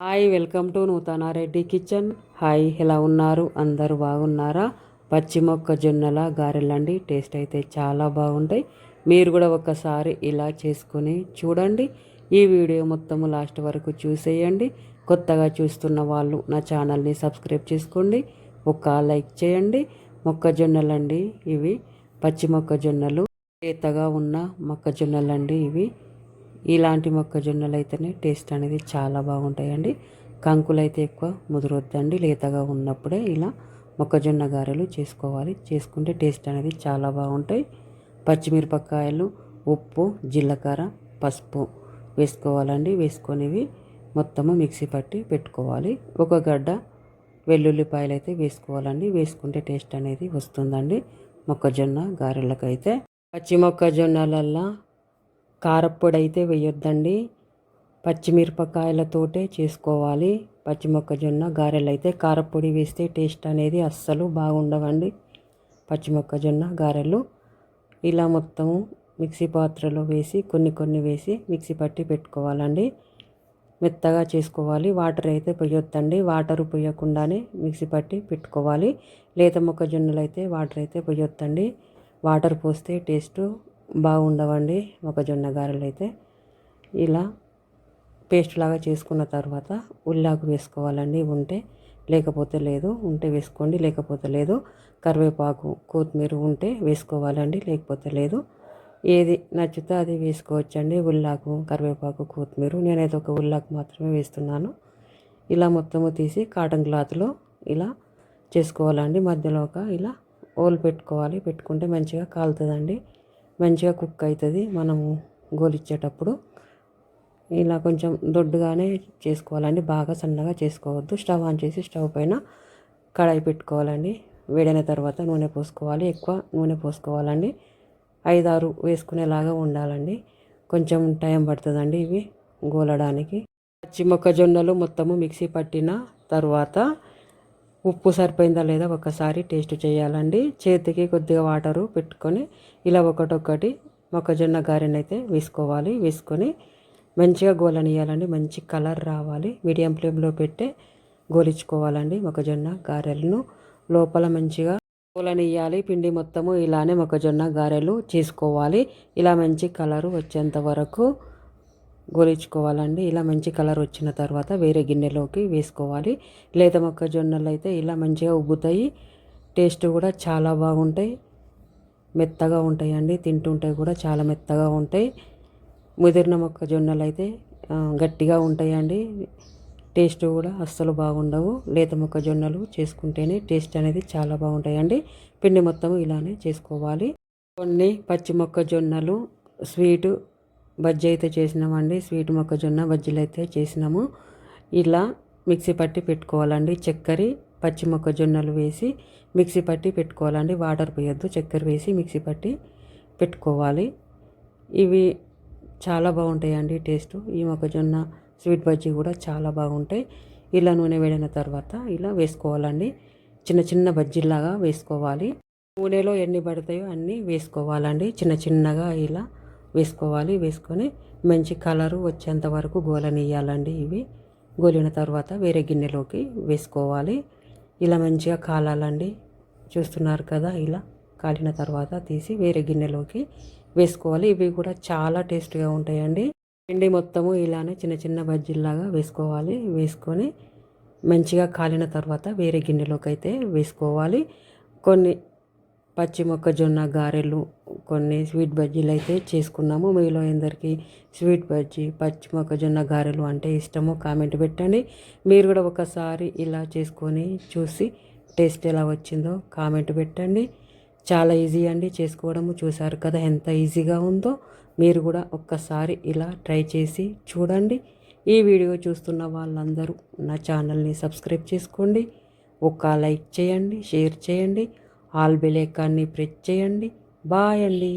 Hi welcome to నూతన Reddy kitchen. Hi ఎలా ఉన్నారు? అందరూ బాగున్నారా? పచ్చి మొక్కజొన్నల గారెలండి టేస్ట్ అయితే చాలా బాగుంటాయి. మీరు కూడా ఒకసారి ఇలా చేసుకొని చూడండి. ఈ వీడియో మొత్తం లాస్ట్ వరకు చూసేయండి. కొత్తగా చూస్తున్న వాళ్ళు నా ఛానల్ని సబ్స్క్రైబ్ చేసుకోండి. ఒక లైక్ చేయండి. మొక్కజొన్నలండి ఇవి. పచ్చి మొక్కజొన్నలు లేతగా ఉన్న మొక్కజొన్నలండి ఇవి. ఇలాంటి మొక్కజొన్నలు అయితేనే టేస్ట్ అనేది చాలా బాగుంటాయండి. కంకులు అయితే ఎక్కువ ముదురొద్దండి. లేతగా ఉన్నప్పుడే ఇలా మొక్కజొన్న గారెలు చేసుకోవాలి. చేసుకుంటే టేస్ట్ అనేది చాలా బాగుంటాయి. పచ్చిమిరపకాయలు ఉప్పు జీలకర్ర పసుపు వేసుకోవాలండి. వేసుకొనివి మొత్తము మిక్సీ పట్టి పెట్టుకోవాలి. ఒక గడ్డ వెల్లుల్లిపాయలు అయితే వేసుకోవాలండి. వేసుకుంటే టేస్ట్ అనేది వస్తుందండి మొక్కజొన్న గారెలకైతే. పచ్చి మొక్కజొన్నలల్లా కారప్పొడి అయితే వేయొద్దండి. పచ్చిమిరపకాయలతోటే చేసుకోవాలి. పచ్చి మొక్కజొన్న గారెలు అయితే కారప్పొడి వేస్తే టేస్ట్ అనేది అస్సలు బాగుండవండి. పచ్చి మొక్కజొన్న గారెలు ఇలా మొత్తము మిక్సీ పాత్రలో వేసి కొన్ని కొన్ని వేసి మిక్సీ పట్టి పెట్టుకోవాలండి. మెత్తగా చేసుకోవాలి. వాటర్ అయితే పొయ్యొద్దండి వాటర్ పొయ్యకుండానే మిక్సీ పట్టి పెట్టుకోవాలి. లేత మొక్కజొన్నలు అయితే వాటర్ అయితే పొయ్యొద్దండి వాటర్ పోస్తే టేస్ట్ బాగుండవండి మొక్కజొన్న గారెలు అయితే ఇలా పేస్ట్ లాగా చేసుకున్న తర్వాత ఉల్లాకు వేసుకోవాలండి ఉంటే. లేకపోతే లేదు ఉంటే వేసుకోండి లేకపోతే లేదు. కరివేపాకు కొత్తిమీర ఉంటే వేసుకోవాలండి లేకపోతే లేదు. ఏది నచ్చితే అది వేసుకోవచ్చండి. ఉల్లాకు కరివేపాకు కొత్తిమీర. నేనైతే ఒక ఉల్లాకు మాత్రమే వేస్తున్నాను. ఇలా మొత్తము తీసి కాటన్ క్లాత్లో ఇలా చేసుకోవాలండి. మధ్యలో ఒక ఇలా ఓలు పెట్టుకోవాలి. పెట్టుకుంటే మంచిగా కాలుతుందండి. మంచిగా కుక్ అవుతుంది. మనము గోలిచ్చేటప్పుడు ఇలా కొంచెం దొడ్డుగానే చేసుకోవాలండి. బాగా సన్నగా చేసుకోవద్దు. స్టవ్ ఆన్ చేసి స్టవ్ పైన కడాయి పెట్టుకోవాలండి. వేడైన తర్వాత నూనె పోసుకోవాలి. ఎక్కువ నూనె పోసుకోవాలండి. ఐదారు వేసుకునేలాగా ఉండాలండి. కొంచెం టైం పడుతుందండి ఇవి గోలడానికి. పచ్చి మొక్కజొన్నలు మొత్తము మిక్సీ పట్టిన తర్వాత ఉప్పు సరిపోయిందా లేదా ఒకసారి టేస్ట్ చేయాలండి. చేతికి కొద్దిగా వాటరు పెట్టుకొని ఇలా ఒకటొక్కటి మొక్కజొన్న గారెని అయితే వేసుకోవాలి. వేసుకొని మంచిగా గోలనియాలండి మంచి కలర్ రావాలి. మీడియం ఫ్లేమ్లో పెట్టే గోలించుకోవాలండి మొక్కజొన్న గారెలను. లోపల మంచిగా గోలనియాలి పిండి మొత్తము ఇలానే మొక్కజొన్న గారెలు చేసుకోవాలి. ఇలా మంచి కలరు వచ్చేంత వరకు గోలించుకోవాలండి. ఇలా మంచి కలర్ వచ్చిన తర్వాత వేరే గిన్నెలోకి వేసుకోవాలి. లేత మొక్కజొన్నలు అయితే ఇలా మంచిగా ఉబ్బుతాయి. టేస్ట్ కూడా చాలా బాగుంటాయి. మెత్తగా ఉంటాయండి. తింటుంటే కూడా చాలా మెత్తగా ఉంటాయి. ముదిరిన మొక్కజొన్నలు అయితే గట్టిగా ఉంటాయండి. టేస్ట్ కూడా అస్సలు బాగుండవు. లేత మొక్కజొన్నలు చేసుకుంటేనే టేస్ట్ అనేది చాలా బాగుంటాయండి. పిండి మొత్తం ఇలానే చేసుకోవాలి. కొన్ని పచ్చి మొక్కజొన్నలు స్వీటు బజ్జీ అయితే చేసినామండి. స్వీట్ మొక్కజొన్న బజ్జీలు అయితే చేసినాము. ఇలా మిక్సీ పట్టి పెట్టుకోవాలండి. చక్కెర పచ్చి మొక్కజొన్నలు వేసి మిక్సీ పట్టి పెట్టుకోవాలండి. వాటర్ పోయొద్దు. చక్కెర వేసి మిక్సీ పట్టి పెట్టుకోవాలి. ఇవి చాలా బాగుంటాయండి టేస్ట్. ఈ మొక్కజొన్న స్వీట్ బజ్జీ కూడా చాలా బాగుంటాయి. ఇలా నూనె వేడిన తర్వాత ఇలా వేసుకోవాలండి. చిన్న చిన్న బజ్జీలాగా వేసుకోవాలి. నూనెలో ఎన్ని పడతాయో అన్నీ వేసుకోవాలండి. చిన్న చిన్నగా ఇలా వేసుకోవాలి వేసుకొని మంచి కలరు వచ్చేంత వరకు గోలనియాలండి ఇవి. గోలిన తర్వాత వేరే గిన్నెలోకి వేసుకోవాలి. ఇలా మంచిగా కాలాలండి. చూస్తున్నారు కదా ఇలా కాలిన తర్వాత తీసి వేరే గిన్నెలోకి వేసుకోవాలి. ఇవి కూడా చాలా టేస్ట్గా ఉంటాయండి. పిండి మొత్తము ఇలానే చిన్న చిన్న బజ్జీల్లాగా వేసుకోవాలి. వేసుకొని మంచిగా కాలిన తర్వాత వేరే గిన్నెలోకి అయితే వేసుకోవాలి. కొన్ని పచ్చి మొక్కజొన్న గారెలు కొన్ని స్వీట్ బజ్జీలు అయితే చేసుకున్నాము. మీలో అందరికీ స్వీట్ బజ్జీ పచ్చి మొక్కజొన్న గారెలు అంటే ఇష్టమో. కామెంట్ పెట్టండి. మీరు కూడా ఒకసారి ఇలా చేసుకొని చూసి టేస్ట్ ఎలా వచ్చిందో కామెంట్ పెట్టండి. చాలా ఈజీ అండి చేసుకోవడము. చూసారు కదా ఎంత ఈజీగా ఉందో. మీరు కూడా ఒక్కసారి ఇలా ట్రై చేసి చూడండి. ఈ వీడియో చూస్తున్న వాళ్ళందరూ నా ఛానల్ని సబ్స్క్రైబ్ చేసుకోండి. ఒక లైక్ చేయండి షేర్ చేయండి. ఆల్ బెలేకాన్ని ప్రెస్ చేయండి. బాయ్ అండి